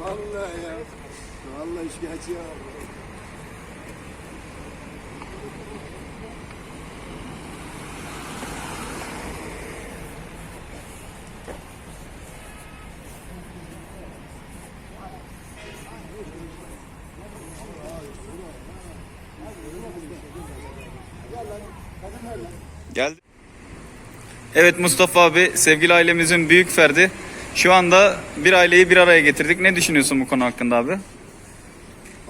Vallahi ya. Vallahi şikayetçi ya. Geldi. Evet Mustafa abi sevgili ailemizin büyük ferdi. Şu anda bir aileyi bir araya getirdik. Ne düşünüyorsun bu konu hakkında abi?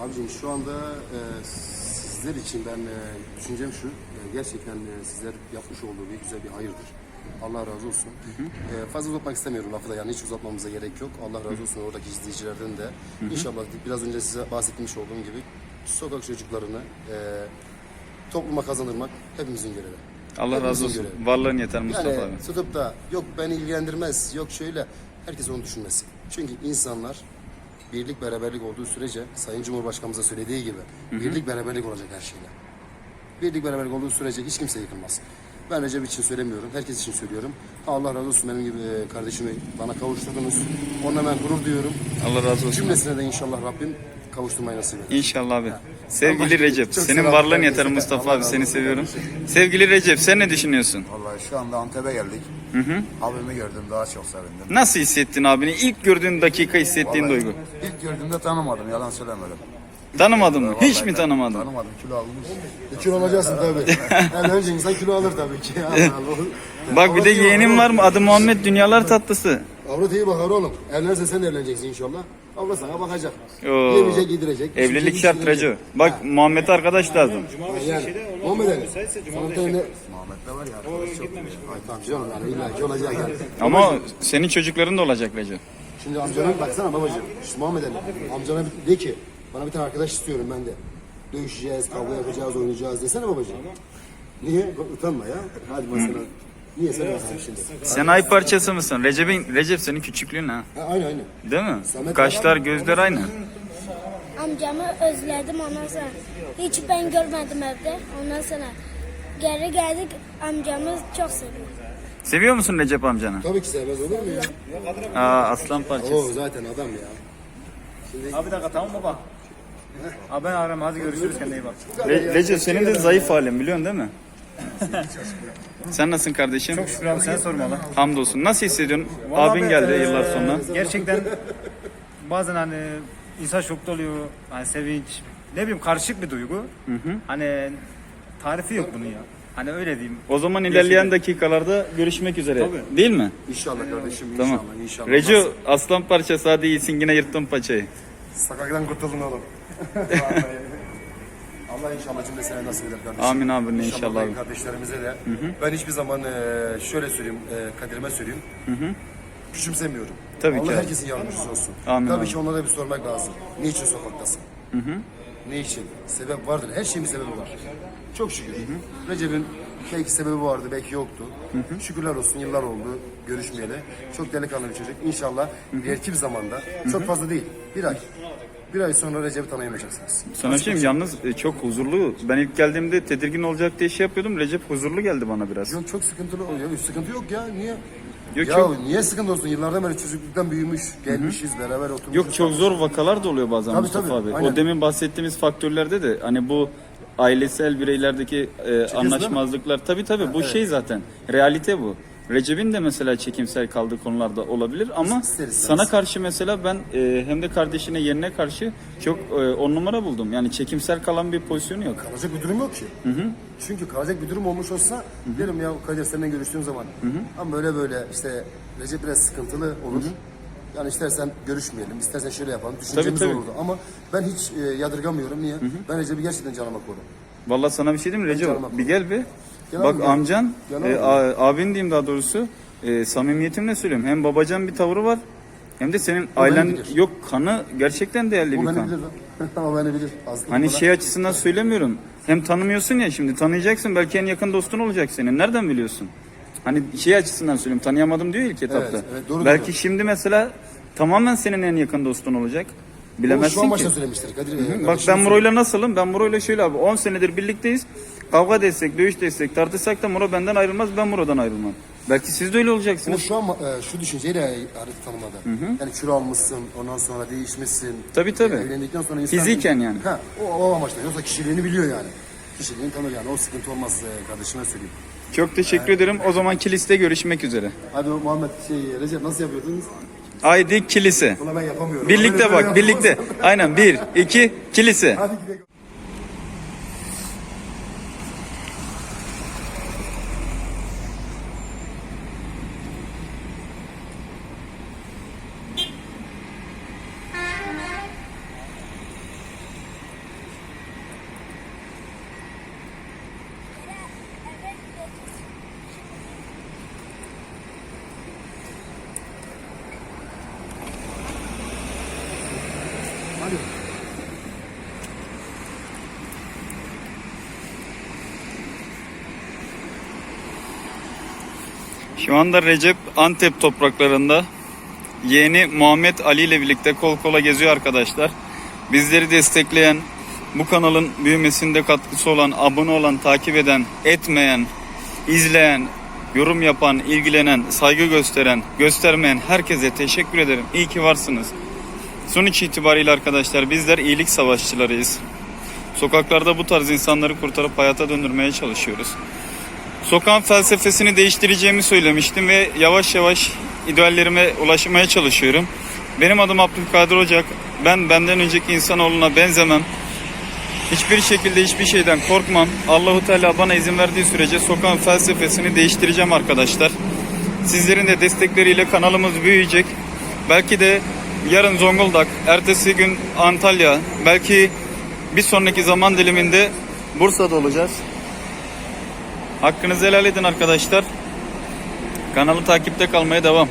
Abicim şu anda e, sizler için ben e, düşüncem şu. e, gerçekten e, sizler yapmış olduğu bir güzel bir hayırdır. Allah razı olsun. E, fazla uzatmak istemiyorum lafı da yani hiç uzatmamıza gerek yok. Allah razı olsun oradaki izleyicilerden de. İnşallah biraz önce size bahsetmiş olduğum gibi sokak çocuklarını e, topluma kazandırmak hepimizin görevi. Allah razı Hepimizin olsun. görevi. Varlığın yeter Mustafa Yani abi. tutup da yok beni ilgilendirmez, yok şöyle herkes onu düşünmesin. Çünkü insanlar birlik beraberlik olduğu sürece Sayın Cumhurbaşkanımıza söylediği gibi birlik beraberlik olacak her şeyle. Birlik beraberlik olduğu sürece hiç kimse yıkılmaz. Ben Recep için söylemiyorum, herkes için söylüyorum. Allah razı olsun benim gibi e, kardeşimi bana kavuşturdunuz. Onunla ben gurur duyuyorum. Allah razı olsun. Cümlesine de inşallah Rabbim kavuşturmayı nasip eder. İnşallah abi. Sevgili Recep, Çok senin varlığın yeter Mustafa abi. Seni seviyorum. Sevgili Recep, sen ne düşünüyorsun? Vallahi şu anda Antep'e geldik. Abimi gördüm daha çok sevindim. Nasıl hissettin abini? İlk gördüğün dakika hissettiğin Vallahi duygu. İlk gördüğümde tanımadım yalan söylemedim. Tanımadın mı? Hiç mi tanımadın? Tanımadım kilo almış. Kilo olacaksın tabii. Yani önce insan kilo alır tabii ki. Allah Allah. Bak bir de yeğenim var mı? Adı Muhammed Dünyalar Tatlısı. Avrat iyi bakar oğlum. Evlenirse sen de evleneceksin inşallah. Abla sana bakacak. Oo. Yemeyecek, yedirecek. Evlilik içecek, şart. Recep. Bak Muhammed arkadaş lazım. Yani. Muhammed Ali. Sana da ne? Muhammed de var ya. arkadaş çok iyi. Ay tamam canım yani illa ki olacak yani. Ama senin çocukların da olacak Recep. Şimdi amcana baksana babacığım. İşte Muhammed Ali. Amcana de ki bana bir tane arkadaş istiyorum ben de. Dövüşeceğiz, kavga yapacağız, oynayacağız desene babacığım. Niye? Utanma ya. Hadi mesela. Niye sen şimdi? Sen ay parçası mısın? Recep'in Recep senin küçüklüğün ha. Ha, aynı aynı. Değil mi? Samet Kaşlar, gözler aynı. Amcamı özledim ondan sonra. Hiç ben görmedim evde. Ondan sonra geri geldik amcamı çok seviyorum. Seviyor musun Recep amcanı? Tabii ki sevmez olur mu ya? Aa aslan parçası. Oo zaten adam ya. Abi bir dakika tamam baba. Abi ben ararım hadi görüşürüz kendine iyi bak. Re- Recep senin de zayıf halin biliyorsun değil mi? Sen nasılsın kardeşim? Çok şükür abi sen sormalı. Hamdolsun. Nasıl hissediyorsun? Vallahi Abin abi, geldi eee, yıllar sonra. Gerçekten bazen hani insan şokta oluyor. Hani sevinç. Ne bileyim karışık bir duygu. Hani tarifi yok bunun ya. Hani öyle diyeyim. O zaman ilerleyen dakikalarda görüşmek üzere. Tabii. Değil mi? İnşallah kardeşim inşallah Tamam. inşallah. Reco aslan parçası hadi iyisin yine yırttın paçayı. Sakaktan kurtuldun oğlum. Allah inşallah cümlesine nasip eder kardeşim. Amin abi, ne İnşallah inşallah kardeşlerimize de. Ben hiçbir zaman e, şöyle söyleyeyim, e, Kadir'ime söyleyeyim. Küçümsemiyorum. Tabii Allah ki herkesin yardımcısı olsun. Amin Tabii abi. ki onlara bir sormak lazım. Niçin sokaktasın? Ne için? Sebep vardır. Her şeyin bir sebebi var. Çok şükür. Recep'in belki sebebi vardı, belki yoktu. Şükürler olsun yıllar oldu görüşmeyeli. Çok delikanlı bir çocuk. İnşallah ileriki bir zamanda, çok fazla değil, bir ay. Bir ay sonra Recep'i tanıyamayacaksınız. Sana bir şey diyeyim, yalnız e, çok huzurlu. Ben ilk geldiğimde tedirgin olacak diye şey yapıyordum. Recep huzurlu geldi bana biraz. Yok çok sıkıntılı oluyor. Sıkıntı yok ya. Niye? Yok, ya yok. niye sıkıntı olsun? Yıllardan beri çocukluktan büyümüş, gelmişiz, beraber oturmuşuz. Yok çok zor vakalar da oluyor bazen Tabii, Mustafa tabii, abi. aynen. O demin bahsettiğimiz faktörlerde de hani bu ailesel bireylerdeki e, anlaşmazlıklar tabii tabii bu şey zaten realite bu. Recep'in de mesela çekimsel kaldığı konularda olabilir ama İster istemez. sana karşı mesela ben e, hem de kardeşine yerine karşı çok e, on numara buldum. Yani çekimsel kalan bir pozisyonu yok. Kalacak bir durum yok ki. Çünkü kalacak bir durum olmuş olsa derim ya Kadir seninle görüştüğüm zaman ama böyle böyle işte Recep biraz sıkıntılı olur. Yani istersen görüşmeyelim, istersen şöyle yapalım. Düşüncemiz tabii. olurdu ama ben hiç e, yadırgamıyorum. Niye? Ben Recep'i gerçekten canıma korum. Vallahi sana bir şey diyeyim mi Recep? Canıma Bir gel bir. Gel Bak abi, gel. amcan, Gel e, a- abin diyeyim daha doğrusu. E, samimiyetimle söylüyorum. Hem babacan bir tavrı var. Hem de senin ailen bilir. yok kanı gerçekten değerli O bir beni kan. bilir lan. o beni bilir. Aslında Hani şey açısından söylemiyorum. Hem tanımıyorsun ya şimdi tanıyacaksın belki en yakın dostun olacak senin. Nereden biliyorsun? Hani şey açısından söylüyorum tanıyamadım diyor ilk etapta. evet, doğru, belki doğru. şimdi mesela tamamen senin en yakın dostun olacak. Şu Bilemezsin an ki. başta söylemiştir Kadir. e, Bak ben Muro'yla nasılım? Ben Muro'yla şöyle abi 10 senedir birlikteyiz. Kavga destek, dövüş destek, tartışsak da Muro benden ayrılmaz, ben Muro'dan ayrılmam. Belki siz de öyle O olacaksınız. şu an e, şu düşünceyle harita tanımadı. Yani kilo almışsın, ondan sonra değişmişsin. Tabii, tabii. E, Evlendikten sonra insan... Fiziken yani. Ha, o, o amaçla. Yoksa kişiliğini biliyor yani. Kişiliğini tanır yani. O sıkıntı olmaz e, kardeşime söyleyeyim. Çok teşekkür ederim. O zaman kiliste görüşmek üzere. Hadi o Muhammed şey Recep nasıl yapıyordunuz? Haydi kilise. Buna ben yapamıyorum. Birlikte bak, birlikte. Aynen bir, iki, kilise. Hadi gidelim. Şu anda Recep Antep topraklarında yeğeni Muhammed Ali ile birlikte kol kola geziyor arkadaşlar. Bizleri destekleyen, bu kanalın büyümesinde katkısı olan, abone olan, takip eden, etmeyen, izleyen, yorum yapan, ilgilenen, saygı gösteren, göstermeyen herkese teşekkür ederim. İyi ki varsınız. Sonuç itibariyle arkadaşlar bizler iyilik savaşçılarıyız. Sokaklarda bu tarz insanları kurtarıp hayata döndürmeye çalışıyoruz. Sokağın felsefesini değiştireceğimi söylemiştim ve yavaş yavaş ideallerime ulaşmaya çalışıyorum. Benim adım Abdülkadir Ocak. Ben benden önceki insanoğluna benzemem. Hiçbir şekilde hiçbir şeyden korkmam. Allahu Teala bana izin verdiği sürece sokağın felsefesini değiştireceğim arkadaşlar. Sizlerin de destekleriyle kanalımız büyüyecek. Belki de yarın Zonguldak, ertesi gün Antalya, belki bir sonraki zaman diliminde Bursa'da olacağız. Hakkınızı helal edin arkadaşlar. Kanalı takipte kalmaya devam.